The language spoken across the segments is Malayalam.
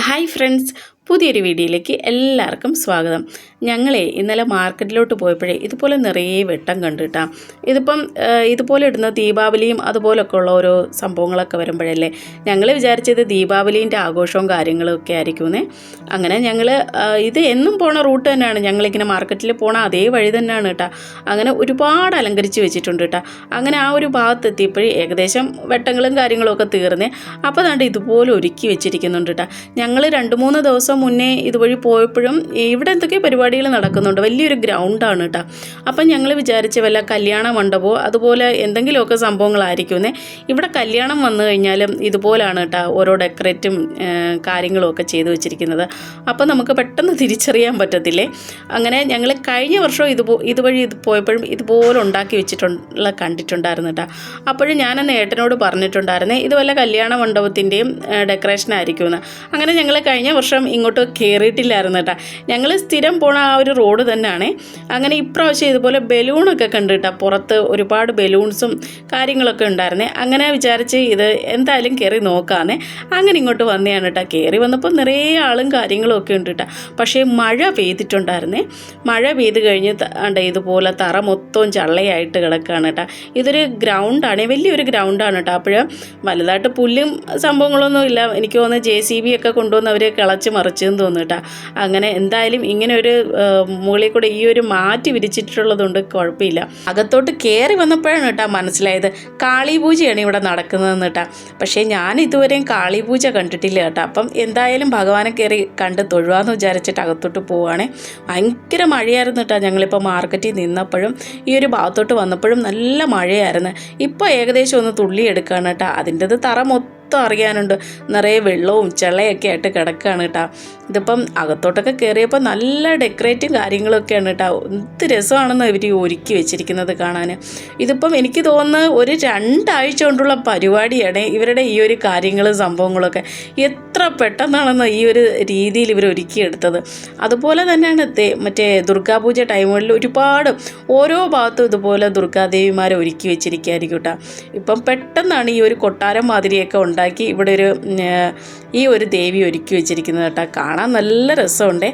ഹായ് ഫ്രണ്ട്സ് പുതിയൊരു വീഡിയോയിലേക്ക് എല്ലാവർക്കും സ്വാഗതം. ഞങ്ങളെ ഇന്നലെ മാർക്കറ്റിലോട്ട് പോയപ്പോഴേ ഇതുപോലെ നിറയെ വെട്ടം കണ്ടു കേട്ടാ ഇതിപ്പം ഇതുപോലെ ഇടുന്ന ദീപാവലിയും അതുപോലൊക്കെ ഉള്ള ഓരോ സംഭവങ്ങളൊക്കെ വരുമ്പോഴല്ലേ ഞങ്ങൾ വിചാരിച്ചത് ദീപാവലീന്റെ ആഘോഷവും കാര്യങ്ങളും ഒക്കെ ആയിരിക്കുമെന്നേ. അങ്ങനെ ഞങ്ങൾ ഇത് എന്നും പോണ റൂട്ട് തന്നെയാണ്. ഞങ്ങളിങ്ങനെ മാർക്കറ്റിൽ പോണ അതേ വഴി തന്നെയാണ് കേട്ടോ അങ്ങനെ ഒരുപാട് അലങ്കരിച്ച് വെച്ചിട്ടുണ്ട് കേട്ടോ അങ്ങനെ ആ ഒരു ഭാഗത്ത് എത്തിയപ്പോഴേ ഏകദേശം വെട്ടങ്ങളും കാര്യങ്ങളും ഒക്കെ തീർന്നേ. അപ്പോൾ ദാണ്ട് ഇതുപോലെ ഒരുക്കി വെച്ചിരിക്കുന്നുണ്ട് കേട്ടോ ഞങ്ങൾ രണ്ട് മൂന്ന് ദിവസം മുന്നേ ഇതുവഴി പോയപ്പോഴും ഇവിടെ എന്തൊക്കെ പരിപാടികൾ നടക്കുന്നുണ്ട്? വലിയൊരു ഗ്രൗണ്ടാണ് കേട്ടോ അപ്പം ഞങ്ങൾ വിചാരിച്ച വല്ല കല്യാണ മണ്ഡപമോ അതുപോലെ എന്തെങ്കിലുമൊക്കെ സംഭവങ്ങളായിരിക്കുമെന്നേ. ഇവിടെ കല്യാണം വന്നു കഴിഞ്ഞാലും ഇതുപോലാണ് കേട്ടോ ഓരോ ഡെക്കറേറ്റും കാര്യങ്ങളും ഒക്കെ ചെയ്തു വെച്ചിരിക്കുന്നത്. അപ്പം നമുക്ക് പെട്ടെന്ന് തിരിച്ചറിയാൻ പറ്റത്തില്ലേ? അങ്ങനെ ഞങ്ങൾ കഴിഞ്ഞ വർഷം ഇതുപോ ഇതുവഴി ഇത് പോയപ്പോഴും ഇതുപോലെ ഉണ്ടാക്കി വെച്ചിട്ടുള്ള കണ്ടിട്ടുണ്ടായിരുന്നു കേട്ടോ അപ്പോഴും ഞാനന്ന് ഏട്ടനോട് പറഞ്ഞിട്ടുണ്ടായിരുന്നേ ഇത് വല്ല കല്യാണ മണ്ഡപത്തിന്റെയും ഡെക്കറേഷൻ ആയിരിക്കുമെന്ന് അങ്ങനെ ഞങ്ങൾ കഴിഞ്ഞ വർഷം ഇങ്ങോട്ട് കയറിയിട്ടില്ലായിരുന്നു കേട്ടോ. ഞങ്ങൾ സ്ഥിരം പോണ ആ ഒരു റോഡ് തന്നെയാണ്. അങ്ങനെ ഇപ്രാവശ്യം ഇതുപോലെ ബലൂണൊക്കെ കണ്ടു കേട്ടോ. പുറത്ത് ഒരുപാട് ബലൂൺസും കാര്യങ്ങളൊക്കെ ഉണ്ടായിരുന്നേ. അങ്ങനെ വിചാരിച്ച് ഇത് എന്തായാലും കയറി നോക്കാന്നേ. അങ്ങനെ ഇങ്ങോട്ട് വന്നെയാണ് കേട്ടോ. കയറി വന്നപ്പോൾ നിറയെ ആളും കാര്യങ്ങളും ഒക്കെ ഉണ്ട് കേട്ടോ. പക്ഷേ മഴ പെയ്തിട്ടുണ്ടായിരുന്നേ. മഴ പെയ്ത് കഴിഞ്ഞ് ഉണ്ട് ഇതുപോലെ തറ മൊത്തവും ചള്ളയായിട്ട് കിടക്കുകയാണ് കേട്ടോ. ഇതൊരു ഗ്രൗണ്ടാണ്. വലിയൊരു ഗ്രൗണ്ടാണ് കേട്ടോ. അപ്പോൾ വലുതായിട്ട് പുല്ലും സംഭവങ്ങളൊന്നും ഇല്ല. എനിക്ക് തോന്നുന്നു ജെ സി ബി ഒക്കെ കൊണ്ടുവന്ന് അവർ കിളച്ച് മറിച്ചെന്ന് തോന്നുന്നു കേട്ടോ. അങ്ങനെ എന്തായാലും ഇങ്ങനെ ഒരു മുകളിൽ കൂടെ ഈ ഒരു മാറ്റി വിരിച്ചിട്ടുള്ളതുകൊണ്ട് കുഴപ്പമില്ല. അകത്തോട്ട് കയറി വന്നപ്പോഴാണ് കേട്ടോ മനസ്സിലായത് കാളിപൂജയാണ് ഇവിടെ നടക്കുന്നതെന്ന് കേട്ടോ. പക്ഷേ ഞാൻ ഇതുവരെയും കാളിപൂജ കണ്ടിട്ടില്ല കേട്ടോ. അപ്പം എന്തായാലും ഭഗവാനെ കയറി കണ്ട് തൊഴുവാന്ന് വിചാരിച്ചിട്ട് അകത്തോട്ട് പോവുകയാണെ. ഭയങ്കര മഴയായിരുന്നു കേട്ടോ ഞങ്ങളിപ്പോൾ മാർക്കറ്റിൽ നിന്നപ്പോഴും ഈ ഒരു ഭാഗത്തോട്ട് വന്നപ്പോഴും നല്ല മഴയായിരുന്നു. ഇപ്പോൾ ഏകദേശം ഒന്ന് തുള്ളി എടുക്കുകയാണ് കേട്ടോ. അതിന്റെത് തറ മൊത്തം അറിയാനുണ്ട്. നിറയെ വെള്ളവും ചെളയൊക്കെ ആയിട്ട് കിടക്കുകയാണ് കേട്ടോ ഇതിപ്പം അകത്തോട്ടൊക്കെ കയറിയപ്പോൾ നല്ല ഡെക്കറേറ്റും കാര്യങ്ങളൊക്കെയാണ് കേട്ടോ എന്ത് രസമാണെന്ന് ഇവർ ഒരുക്കി വെച്ചിരിക്കുന്നത് കാണാൻ ഇതിപ്പം എനിക്ക് തോന്നുന്നത് ഒരു രണ്ടാഴ്ച കൊണ്ടുള്ള പരിപാടിയാണ് ഇവരുടെ ഈ ഒരു കാര്യങ്ങളും സംഭവങ്ങളൊക്കെ. എത്ര പെട്ടെന്നാണെന്ന് ഈ ഒരു രീതിയിൽ ഇവർ ഒരുക്കിയെടുത്തത്. അതുപോലെ തന്നെയാണ് മറ്റേ ദുർഗാപൂജ ടൈമുകളിൽ ഒരുപാട് ഓരോ ഭാഗത്തും ഇതുപോലെ ദുർഗാദേവിമാരെ ഒരുക്കി വെച്ചിരിക്കുകയായിരിക്കും കേട്ടോ ഇപ്പം പെട്ടെന്നാണ് ഈ ഒരു കൊട്ടാരം മാതിരിയൊക്കെ ഉണ്ടാക്കി ഇവിടെ ഒരു ഈ ഒരു ദേവി ഒരുക്കി വെച്ചിരിക്കുന്നത് കേട്ടോ കാണാൻ നല്ല രസമുണ്ട്.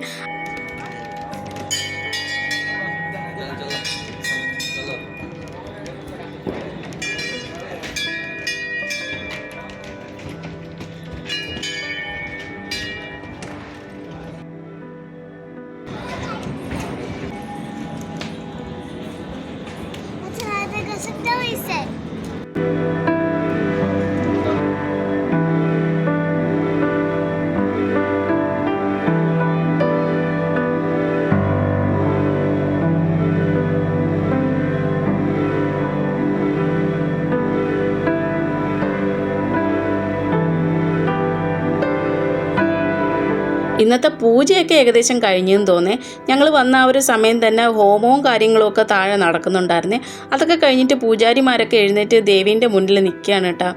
ഇന്നത്തെ പൂജയൊക്കെ ഏകദേശം കഴിഞ്ഞെന്ന് തോന്നേ ഞങ്ങൾ വന്ന ആ ഒരു സമയം തന്നെ ഹോമവും കാര്യങ്ങളും ഒക്കെ താഴെ നടക്കുന്നുണ്ടായിരുന്നേ. അതൊക്കെ കഴിഞ്ഞിട്ട് പൂജാരിമാരൊക്കെ എഴുന്നേറ്റ് ദേവീന്റെ മുന്നിൽ നിൽക്കുകയാണ് കേട്ടോ.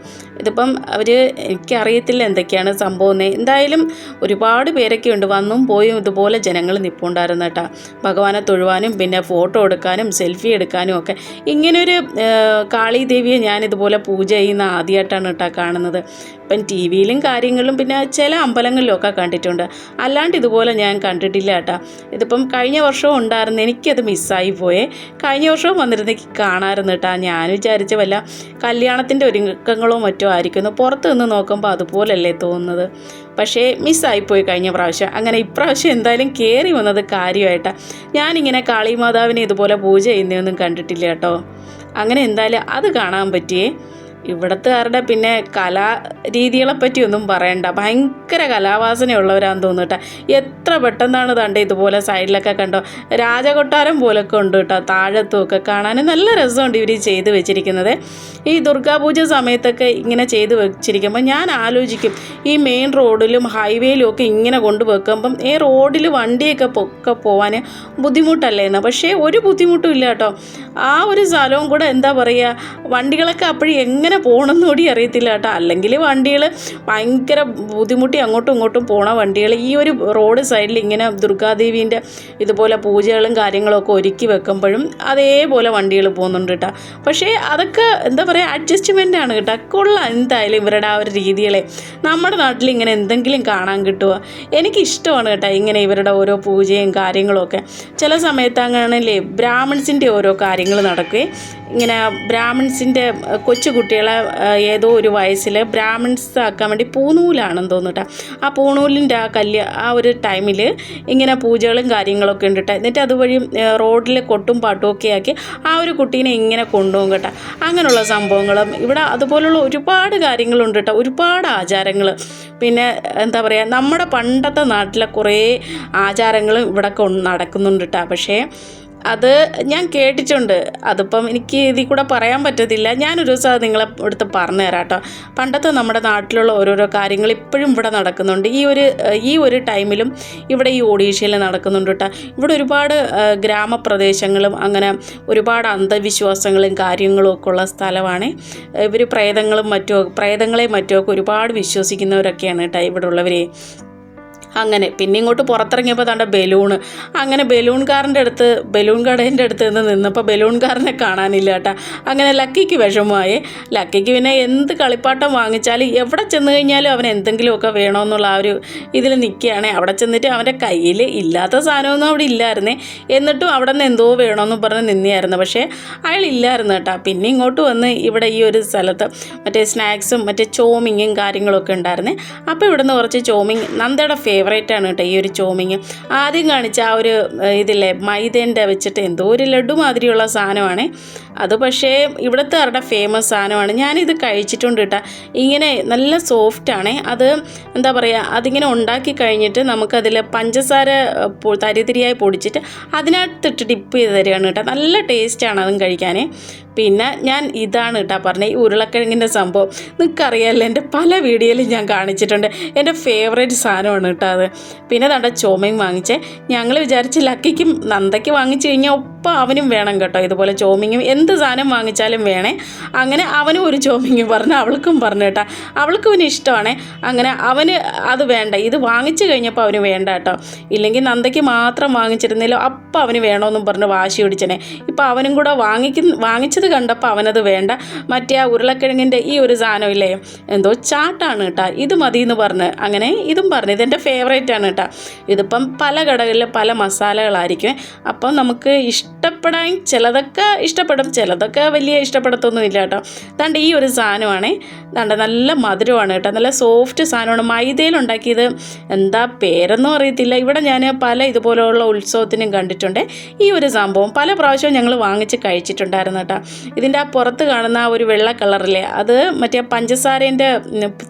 ഇതിപ്പം അവർ എനിക്കറിയത്തില്ല എന്തൊക്കെയാണ് സംഭവം. എന്തായാലും ഒരുപാട് പേരൊക്കെ ഉണ്ട്. വന്നും പോയും ഇതുപോലെ ജനങ്ങൾ നിൽപ്പുണ്ടായിരുന്നു കേട്ടോ. ഭഗവാനെ തൊഴുവാനും പിന്നെ ഫോട്ടോ എടുക്കാനും സെൽഫി എടുക്കാനും ഒക്കെ. ഇങ്ങനൊരു കാളി ദേവിയെ ഞാൻ ഇതുപോലെ പൂജ ചെയ്യുന്ന ആദ്യമായിട്ടാണ് കേട്ടോ കാണുന്നത്. ഇപ്പം ടി വിയിലും കാര്യങ്ങളിലും പിന്നെ ചില അമ്പലങ്ങളിലും ഒക്കെ കണ്ടിട്ടുണ്ട്. അല്ലാണ്ട് ഇതുപോലെ ഞാൻ കണ്ടിട്ടില്ല കേട്ടോ. ഇതിപ്പം കഴിഞ്ഞ വർഷവും ഉണ്ടായിരുന്നു. എനിക്കത് മിസ്സായി പോയേ. കഴിഞ്ഞ വർഷവും വന്നിരുന്നെങ്കിൽ കാണാമായിരുന്നു കേട്ടോ. ഞാൻ വിചാരിച്ച വല്ല കല്യാണത്തിന്റെ ഒരുക്കങ്ങളോ മറ്റോ ആയിരിക്കുന്നു. പുറത്ത് നിന്ന് നോക്കുമ്പോൾ അതുപോലല്ലേ തോന്നുന്നത്. പക്ഷേ മിസ്സായിപ്പോയി കഴിഞ്ഞ പ്രാവശ്യം. അങ്ങനെ ഇപ്രാവശ്യം എന്തായാലും കയറി വന്നത് കാര്യമായിട്ടാണ് ഞാനിങ്ങനെ കാളിമാതാവിനെ ഇതുപോലെ പൂജ ചെയ്യുന്നതൊന്നും കണ്ടിട്ടില്ല കേട്ടോ. അങ്ങനെ എന്തായാലും അത് കാണാൻ പറ്റിയേ. ഇവിടത്തുകാരുടെ പിന്നെ കലാ രീതികളെ പറ്റിയൊന്നും പറയണ്ട. ഭയങ്കര കലാവാസനയുള്ളവരാന്ന് തോന്നുട്ടാ എത്ര പെട്ടെന്നാണ് തണ്ട ഇതുപോലെ സൈഡിലൊക്കെ കണ്ടോ? രാജകൊട്ടാരം പോലൊക്കെ ഉണ്ട് കേട്ടോ. താഴത്തും ഒക്കെ കാണാൻ നല്ല രസമുണ്ട് ഇവർ ചെയ്ത് വെച്ചിരിക്കുന്നത്. ഈ ദുർഗാപൂജ സമയത്തൊക്കെ ഇങ്ങനെ ചെയ്ത് വെച്ചിരിക്കുമ്പോൾ ഞാൻ ആലോചിക്കും ഈ മെയിൻ റോഡിലും ഹൈവേയിലും ഒക്കെ ഇങ്ങനെ കൊണ്ട് വെക്കുമ്പം ഈ റോഡിൽ വണ്ടിയൊക്കെ പൊക്കെ പോകാൻ ബുദ്ധിമുട്ടല്ലേ എന്ന് പക്ഷേ ഒരു ബുദ്ധിമുട്ടും ഇല്ല കേട്ടോ. ആ ഒരു സ്ഥലവും കൂടെ എന്താ പറയുക വണ്ടികളൊക്കെ അപ്പോഴും എങ്ങനെ എങ്ങനെ പോകണമെന്ന് കൂടി അറിയത്തില്ല കേട്ടോ. അല്ലെങ്കിൽ വണ്ടികൾ ഭയങ്കര ബുദ്ധിമുട്ടി അങ്ങോട്ടും ഇങ്ങോട്ടും പോണ വണ്ടികൾ ഈ ഒരു റോഡ് സൈഡിൽ ഇങ്ങനെ ദുർഗാദേവീന്റെ ഇതുപോലെ പൂജകളും കാര്യങ്ങളൊക്കെ ഒരുക്കി വെക്കുമ്പോഴും അതേപോലെ വണ്ടികൾ പോകുന്നുണ്ട് കേട്ടോ. പക്ഷേ അതൊക്കെ എന്താ പറയുക അഡ്ജസ്റ്റ്മെന്റ് ആണ് കേട്ടോ. കൊള്ളാം എന്തായാലും ഇവരുടെ ആ ഒരു രീതികളെ. നമ്മുടെ നാട്ടിൽ ഇങ്ങനെ എന്തെങ്കിലും കാണാൻ കിട്ടുമോ എനിക്കിഷ്ടമാണ് കേട്ടോ ഇങ്ങനെ ഇവരുടെ ഓരോ പൂജയും കാര്യങ്ങളും ഒക്കെ. ചില സമയത്ത് അങ്ങനെയല്ലേ ബ്രാഹ്മിൺസിന്റെ ഓരോ കാര്യങ്ങൾ നടക്കുകയും ഇങ്ങനെ ബ്രാഹ്മിൺസിന്റെ കൊച്ചുകുട്ടികളെ ഏതോ ഒരു വയസ്സിൽ ബ്രാഹ്മിൺസ് ആക്കാൻ വേണ്ടി പൂണൂലാണെന്ന് തോന്നുട്ടാ ആ പൂണൂലിന്റെ ആ കല്യ ആ ഒരു ടൈമിൽ ഇങ്ങനെ പൂജകളും കാര്യങ്ങളൊക്കെ ഉണ്ട് എന്നിട്ട് അതുവഴി റോഡിൽ കൊട്ടും പാട്ടും ഒക്കെ ആക്കി ആ ഒരു കുട്ടീനെ ഇങ്ങനെ കൊണ്ടുപോകും കേട്ടോ. അങ്ങനെയുള്ള സംഭവങ്ങളും ഇവിടെ അതുപോലുള്ള ഒരുപാട് കാര്യങ്ങളുണ്ട് കേട്ടോ ഒരുപാട് ആചാരങ്ങൾ പിന്നെ എന്താ പറയുക നമ്മുടെ പണ്ടത്തെ നാട്ടിലെ കുറേ ആചാരങ്ങളും ഇവിടെ നടക്കുന്നുണ്ട് കേട്ടോ പക്ഷേ അത് ഞാൻ കേട്ടിട്ടുണ്ട്. അതിപ്പം എനിക്ക് ഇതിൽ കൂടെ പറയാൻ പറ്റത്തില്ല. ഞാനൊരു ദിവസം അത് നിങ്ങളെ അടുത്ത് പറഞ്ഞു തരാം കേട്ടോ. പണ്ടത്തെ നമ്മുടെ നാട്ടിലുള്ള ഓരോരോ കാര്യങ്ങൾ ഇപ്പോഴും ഇവിടെ നടക്കുന്നുണ്ട്. ഈ ഒരു ഈ ഒരു ടൈമിലും ഇവിടെ ഈ ഒഡീഷയിൽ നടക്കുന്നുണ്ട് കേട്ടോ. ഇവിടെ ഒരുപാട് ഗ്രാമപ്രദേശങ്ങളും അങ്ങനെ ഒരുപാട് അന്ധവിശ്വാസങ്ങളും കാര്യങ്ങളും ഒക്കെ ഉള്ള സ്ഥലമാണ്. ഇവർ പ്രേതങ്ങളും മറ്റും പ്രേതങ്ങളെ മറ്റുമൊക്കെ ഒരുപാട് വിശ്വസിക്കുന്നവരൊക്കെയാണ് കേട്ടോ ഇവിടെ ഉള്ളവരെ. അങ്ങനെ. പിന്നെ ഇങ്ങോട്ട് പുറത്തിറങ്ങിയപ്പോൾ തണ്ട ബലൂണ്. അങ്ങനെ ബലൂൺകാരന്റെ അടുത്ത് ബലൂൺ കടേന്റെ അടുത്ത് നിന്ന് നിന്നപ്പോൾ ബലൂൺകാരനെ കാണാനില്ല കേട്ടോ. അങ്ങനെ ലക്കിക്ക് വിഷമമായി. ലക്കിക്ക് പിന്നെ എന്ത് കളിപ്പാട്ടം വാങ്ങിച്ചാലും എവിടെ ചെന്ന് കഴിഞ്ഞാലും അവൻ എന്തെങ്കിലുമൊക്കെ വേണമെന്നുള്ള ആ ഒരു ഇതിൽ നിൽക്കുകയാണ് അവിടെ ചെന്നിട്ട് അവന്റെ കയ്യിൽ ഇല്ലാത്ത സാധനമൊന്നും അവിടെ ഇല്ലായിരുന്നേ. എന്നിട്ടും അവിടെ നിന്ന് എന്തോ വേണമെന്ന് പറഞ്ഞ് നിന്നെയായിരുന്നു. പക്ഷേ അയാൾ ഇല്ലായിരുന്നു കേട്ടോ. പിന്നെ ഇങ്ങോട്ട് വന്ന് ഇവിടെ ഈ ഒരു സ്ഥലത്ത് മറ്റേ സ്നാക്സും മറ്റേ ചോമിങ്ങും കാര്യങ്ങളൊക്കെ ഉണ്ടായിരുന്നേ. അപ്പോൾ ഇവിടുന്ന് കുറച്ച് ചോമിങ് നന്ദയുടെ ഫേവറേറ്റ് ആണ് കേട്ടോ ഈ ഒരു ചോമിങ്. ആദ്യം കാണിച്ച ആ ഒരു ഇതില്ലേ മൈദേന്റെ വെച്ചിട്ട് എന്തോ ഒരു ലഡു മാതിരിയുള്ള സാധനമാണ്. അത് പക്ഷേ ഇവിടുത്തെ അവരുടെ ഫേമസ് സാധനമാണ്. ഞാനിത് കഴിച്ചിട്ടുണ്ട് കേട്ടോ. ഇങ്ങനെ നല്ല സോഫ്റ്റ് ആണ്. അത് എന്താ പറയുക അതിങ്ങനെ ഉണ്ടാക്കി കഴിഞ്ഞിട്ട് നമുക്കതിൽ പഞ്ചസാര തരിതരിയായി പൊടിച്ചിട്ട് അതിനകത്തിട്ട് ഡിപ്പ് ചെയ്ത് തരികയാണ് കേട്ടോ. നല്ല ടേസ്റ്റാണ് അതും കഴിക്കാൻ പിന്നെ ഞാൻ ഇതാണ് കേട്ടോ പറഞ്ഞത് ഈ ഉരുളക്കിഴങ്ങിന്റെ സംഭവം. നിങ്ങൾക്കറിയാമല്ലോ എന്റെ പല വീഡിയോയിലും ഞാൻ കാണിച്ചിട്ടുണ്ട്. എന്റെ ഫേവറേറ്റ് സാധനമാണ് കേട്ടോ അത്. പിന്നെ തണ്ട ചോമയും വാങ്ങിച്ചേ. ഞങ്ങൾ വിചാരിച്ച് ലക്കിക്കും നന്ദയ്ക്ക് വാങ്ങിച്ചു കഴിഞ്ഞാൽ ഒപ്പം അവനും വേണം കേട്ടോ. ഇതുപോലെ ചോമിങ്ങും എന്ത് സാധനം വാങ്ങിച്ചാലും വേണേ. അങ്ങനെ അവനും ഒരു ചോമിങ് പറഞ്ഞു അവൾക്കും പറഞ്ഞു കേട്ടോ. അവൾക്കും അവന് ഇഷ്ടമാണ്. അങ്ങനെ അവന് അത് വേണ്ട. ഇത് വാങ്ങിച്ചു കഴിഞ്ഞപ്പോൾ അവന് വേണ്ട കേട്ടോ. ഇല്ലെങ്കിൽ നന്ദയ്ക്ക് മാത്രം വാങ്ങിച്ചിരുന്നല്ലോ അപ്പം അവന് വേണമെന്നും പറഞ്ഞ് വാശി പിടിച്ചനെ. ഇപ്പം അവനും കൂടെ വാങ്ങിക്കുന്ന വാങ്ങിച്ചത് കണ്ടപ്പോൾ അവനത് വേണ്ട. മറ്റേ ആ ഉരുളക്കിഴങ്ങിന്റെ ഈ ഒരു സാധനം ഇല്ലേ? എന്തോ ചാട്ടാണ് കേട്ടോ. ഇത് മതി എന്ന് പറഞ്ഞ് അങ്ങനെ ഇതും പറഞ്ഞു. ഇതെന്റെ ഫേവറേറ്റ് ആണ് കേട്ടോ. ഇതിപ്പം പല കടകളിൽ പല മസാലകളായിരിക്കും. അപ്പം നമുക്ക് ഇഷ്ടപ്പെടാൻ ചിലതൊക്കെ ഇഷ്ടപ്പെടും ചിലതൊക്കെ വലിയ ഇഷ്ടപ്പെടത്തൊന്നുമില്ല കേട്ടോ. അതാണ്ട് ഈ ഒരു സാധനമാണ് അതാണ്ട് നല്ല മധുരമാണ് കേട്ടോ. നല്ല സോഫ്റ്റ് സാധനമാണ്. മൈദയിൽ ഉണ്ടാക്കിയത് എന്താ പേരൊന്നും അറിയത്തില്ല. ഇവിടെ ഞാൻ പല ഇതുപോലെയുള്ള ഉത്സവത്തിനും കണ്ടിട്ടുണ്ട്. ഈ ഒരു സംഭവം പല പ്രാവശ്യവും ഞങ്ങൾ വാങ്ങിച്ച് കഴിച്ചിട്ടുണ്ടായിരുന്നു കേട്ടോ. ഇതിന്റെ ആ പുറത്ത് കാണുന്ന ആ ഒരു വെള്ള കളറിലെ അത് മറ്റേ പഞ്ചസാരേന്റെ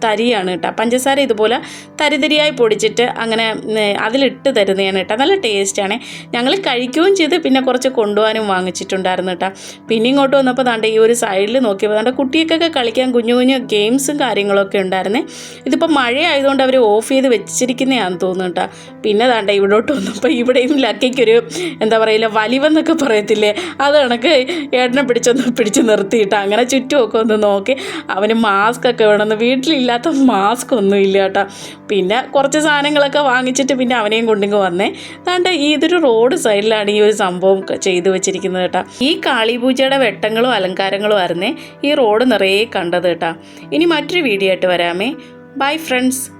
തരിയാണ് കേട്ടോ. പഞ്ചസാര ഇതുപോലെ തരിതരിയായി പൊടിച്ചിട്ട് അങ്ങനെ അതിലിട്ട് തരുന്നതാണ് കേട്ടോ. നല്ല ടേസ്റ്റാണ് ഞങ്ങൾ കഴിക്കുകയും ചെയ്ത് പിന്നെ കുറച്ച് കൊണ്ടുപോകാനും വാങ്ങിച്ചിട്ടുണ്ടായിരുന്നു കേട്ടോ പിന്നെ ഇങ്ങോട്ട് വന്നപ്പോൾ ദാണ്ട് ഈ ഒരു സൈഡിൽ നോക്കിയപ്പോൾ ദാണ്ട് കുട്ടിയൊക്കെ കളിക്കാൻ കുഞ്ഞു കുഞ്ഞു ഗെയിംസും കാര്യങ്ങളൊക്കെ ഉണ്ടായിരുന്നേ. ഇതിപ്പോൾ മഴ ആയതുകൊണ്ട് അവർ ഓഫ് ചെയ്ത് വെച്ചിരിക്കുന്നതാണെന്ന് തോന്നുന്നു കേട്ടോ പിന്നെ ദാണ്ട ഇവിടോട്ട് വന്നപ്പോൾ ഇവിടെയും ലക്കിക്കൊരു എന്താ പറയില്ല വലിവെന്നൊക്കെ പറയത്തില്ലേ? അത് കണക്ക് ഏട്ടനെ പിടിച്ചൊന്ന് പിടിച്ച് നിർത്തിയിട്ട്. അങ്ങനെ ചുറ്റുമൊക്കെ ഒന്ന് നോക്കി. അവന് മാസ്ക് ഒക്കെ വേണമെന്ന്. വീട്ടിലില്ലാത്ത മാസ്ക് ഒന്നും ഇല്ല കേട്ടോ പിന്നെ കുറച്ച് സാധനങ്ങളൊക്കെ വാങ്ങിച്ചിട്ട് പിന്നെ അവനെയും കൊണ്ടിങ്ങ് വന്നേ. അതാണ്ട് ഇതൊരു റോഡ് സൈഡിലാണ് ഈ ഒരു സംഭവം ചെയ്തു വെച്ചിരിക്കുന്നത് കേട്ടോ. ഈ കാളിപൂജയുടെ വെട്ടങ്ങളും അലങ്കാരങ്ങളും ആയിരുന്നേ ഈ റോഡ് നിറയെ കണ്ടത് കേട്ടോ. ഇനി മറ്റൊരു വീഡിയോ ആയിട്ട് വരാമേ. Bye friends